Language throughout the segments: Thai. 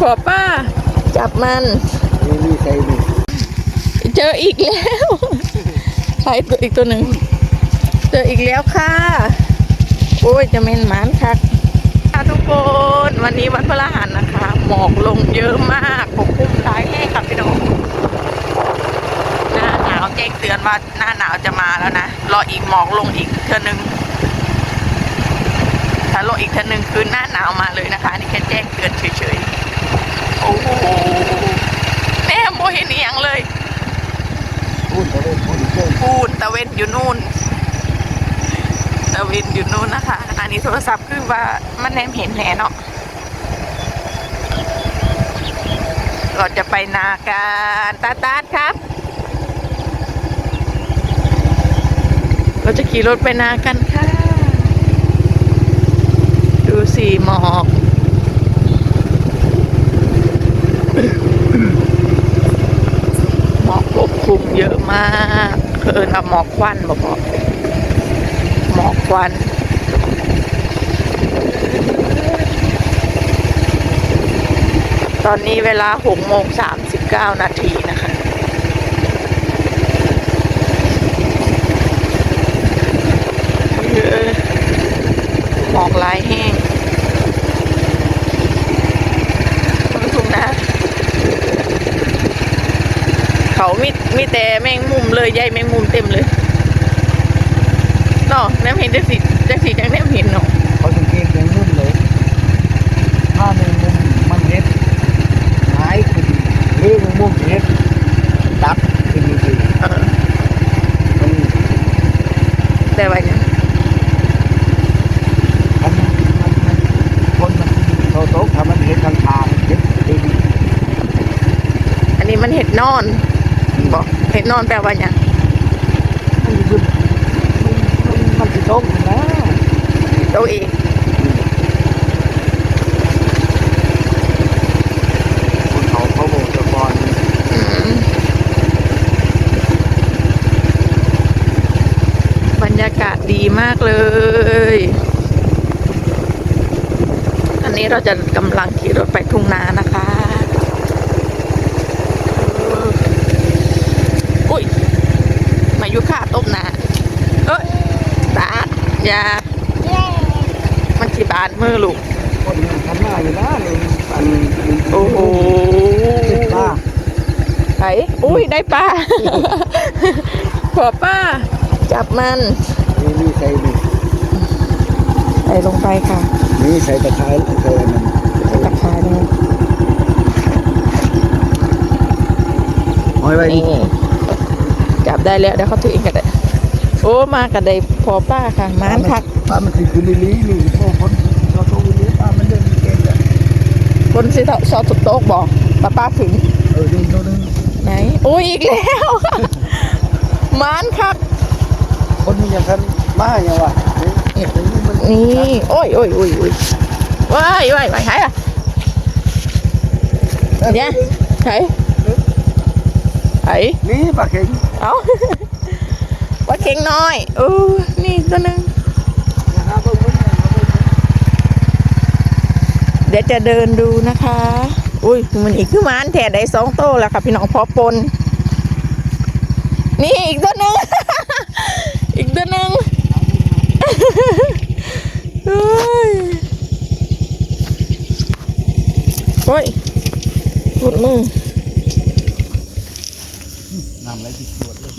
ขอป้า จับมัน นี่นี่ใส่นี่เจออีกแล้วใครตัวอีกตัวหนึ่ง เจออีกแล้วค่ะ โอ้ย จะเม่นหมานคักค่ะทุกคน วันนี้วันพฤหัสนะคะ หมอกลงเยอะมากปกคลุมหลายแห่งค่ะพี่น้องหน้าหนาวแจ้งเตือนว่าหน้าหนาวจะมาแล้วนะ รออีกหมอกลงอีกเทือนึงถ้าลงอีกทือนึงคือหน้าหนาวมาเลยนะคะนี่แค่แจ้งเตือนเฉยๆ โอ้โหแม่โมเห็นอหย่างเลยพูดเขาเลยพูดเจ้พูดตะเวนอยู่นู่น ตะเวนอยู่นู่นนะคะ อันนี้โทรศัพท์คือว่ามันแนมเห็นแหนเนาะเราจะไปนาการตาตาครับ เราจะขี่รถไปนากันค่ะ ดูสีหมอกหมอกปกคลุมเยอะมากเอินเอาหมอกควันบอกหมอกควันตอนนี้เวลาหกโมงสามสิบเก้านาทีนะคะเยอะหมอกลายแห้งทุ่งนะ เขามีมีแต่แมงมุมเลยใยแมงมุมเต็มเลยเนาะแนมเห็นจังสีจังสีจังแนมเห็นเนาะเขาสังเกตอย่างนุ่มเลย ถ้าในมุมมันเน็ดหายขึ้นหรือในมุมเน็ดดับขึ้นจริงเออๆมันแต่ว่าเนี่ยมันมันมันคนมันโตโตถ้ามันเห็นทางทางเห็นดีอันนี้มันเห็ดนอน บอกเห็ดนอนแปลว่าเนี่ยงมันมันมันมันสิโตกนะตัวเองคนเขาเขาบอกจะก่อนอืมบรรยากาศดีมากเลย อันนี้เราจะกำลังขี่รถไปทุ่งนานะคะเอออุ้ย มา ยุค่าต้มนาเอ้ยบาดอยามันจีบาดมือลูกคนมันทำหน้าอยู่นะเลยอันโอ้โหป้าไหนอุ้ยได้ปลาขอป้า จับมันนี่นี่ใส่นี่ใส่ลงไปค่ะ นี่ใส่ตะไคร้ใส่อันนั้นใส่ตะไคร้ลงห้อยไว้นี่ จับได้แล้วเดี๋ยวเขาถือเองกันได้โอ้มากันได้พอป้าค่ะมานคักป้ามันคือคือลิลี่นี่โอ้คนเราโตลิลี่ป้ามันเดินเก่งเลยคนสิเถาชอบสุดโต๊ะบอกป้าป้าถึงเออนี่ตัวนึงไหนโอ้ยอีกแล้วมานคักคนนี้ยังทันมาอย่างวะนี่นี่มันนี่โอ้ยโอ้ยโอ้ยโอ้ยว้ายว้ายว้ายหายอะเนี่ยหาย หายนี่ปลาเข็งเอาว่าเข่งน้อยเออนี่ตัวหนึงนะครับเบิ่งเบิ่งเบิ่งเบิ่งเดี๋ยวจะเดินดูนะคะ อุ้ยมันอีกคือหมานแถดได้สองโตแล้วค่ะ พี่น้องพอปน นี่อีกตัวหนึ่งอีกตัวหนึ่งเฮ้ยโอ้ยพุดมือ น้ำไหลติดตรวจเลย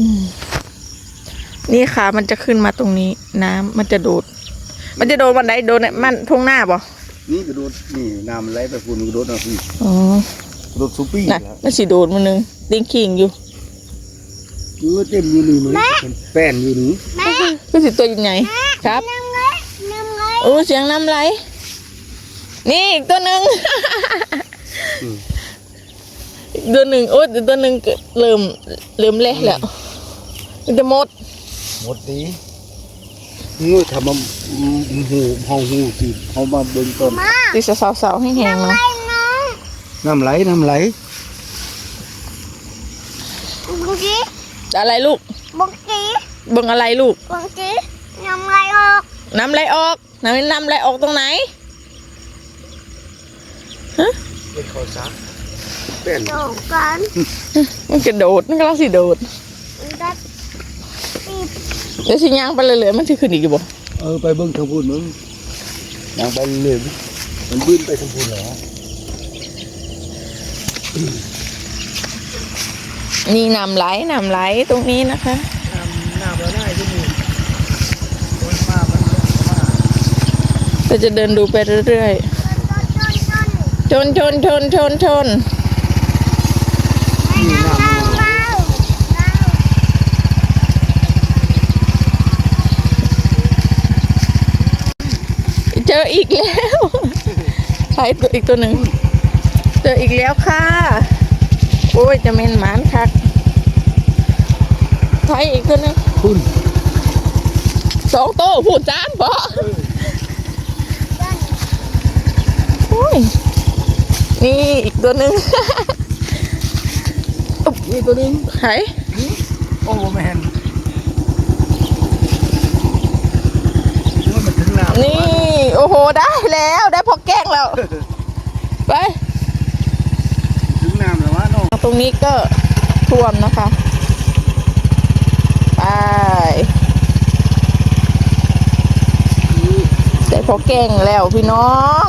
นี่ค่ะ มันจะขึ้นมาตรงนี้ น้ำมันจะโดด มันจะโดนวันไหนโดนเนี่ยมันทุ่งหน้าบ่นี่กระโดดนี่น้ำไหลไปฝุ่นกระโดดนะพี่อ๋อกระโดดซูปี้น่ะมันสิโดดมันนึงติ้งคิงอยู่อยู่เต็มอยู่นี่มันแป้นอยู่นี่ก็สิตัวยังไงครับโอ้เสียงน้ำไหล นี่อีกตัวหนึ่งอีกตัวหนึ่งโอ้ยอีกตัวหนึ่งก็เริ่มเริ่มเละแล้วมันจะหมด หมดดีงูทำมาหูห้องหูสิเขามาเบิ่งต้นติสาวสาวๆให้แห้งๆเนาะน้ำไหลน้ำไหลบางทีจะอะไรลูกบางทีเบิ่งอะไรลูกบางทีน้ำไหลออกน้ำไหลออกน้ำน้ำไหลออกตรงไหนนเป็นข้าวซักเป็นโดดกันมันกระโดดมันกำลังสิโดดมันจะปีบ เดี๋ยวสิย่างไปเลยๆมันสิขึ้นอีกอยู่บ่เออไปเบิ่งทางพูนมึงนางไปเลยมันบื้นไปทางพูนเหรอนี่น้ำไหลน้ำไหลตรงนี้นะคะน้ำน้ำเราได้ที่นี่มันมามันลงมาเราจะเดินดูไปเรื่อยต้นต้นต้นๆชนชนชนชนชน ให้น้ำเราเราเรา เจ ออีกแล้วไปตัวอีกตัวหนึ่งเจออีกแล้วค่ะ โอ้ยจะเม็นหมานคักไปอีกตัวหนึงคุณสองโตวพูดจานบ่โอ้ยนี่อีกตัวหนึ่งนี่ตัวหนึงไหนโอ้แมนว่ามันถึงน้ำ นี่ โอ้โห ได้แล้วได้พอแกล้งแล้ว ไป ถึงน้ำแล้ววะน้องตรงนี้ก็ท่วมนะคะ ไป ได้พอแกล้งแล้วพี่น้อง